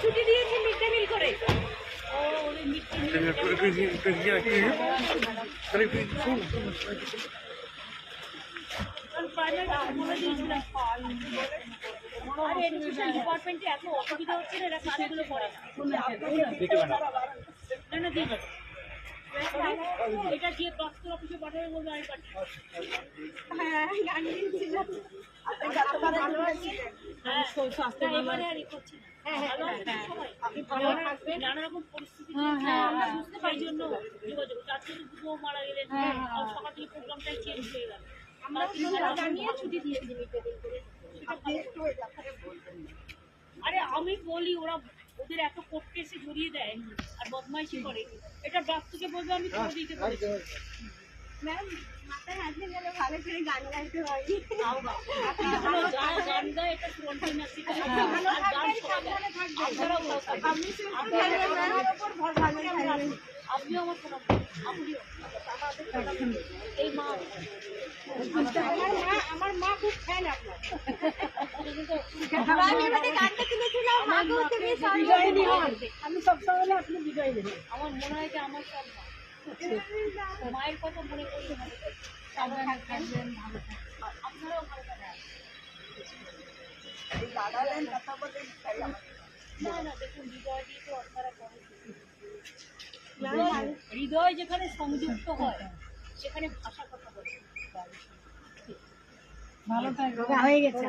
ছুটি দিয়েছে mid day meal করে আর এডুকেশন এত অসুবিধা হচ্ছে না দিয়ে এটা যে দপ্তর অফিসে বলবে হ্যাঁ, এবারে আর করছি না। ভালো আছেন সবাই? নানা- নানা রকম পরিস্থিতি চলছে, আমরা বুঝতে পারি জন্য যোগাযোগ। আজকে তো দুটো মারা গেলেন আর সকাল থেকে প্রোগ্রামটাই চেঞ্জ হয়ে গেল। আমরা জানিয়ে ছুটি দিয়েছি মিড-ডে-মিল করে। আরে আমি বলি ওরা ওদের এত কোর্ট কেসে জড়িয়ে দেয় আর বদমাইশি করে। এটা ডাক্তারকে বলবে আমি করে দিতে পারি আপনিও আমার আপনিও। এই মা। আমার মা খুব ফ্যান আপনার। আমি সবসময় আপনি বিজয় নেবেন। আমার মনে হয় যে আমার সব মায়ের কথা মনে করলে ভালো লাগে। সাবধানে থাকবেন ভালো আপনারাও ভালো থাকবেন। না না দেখুন হৃদয় দিয়ে তো আপনারা করে হৃদয়- যেখানে সংযুক্ত হয় সেখানে ভাষা কথা বলে। ভালো থাকবেন। হয়ে গেছে।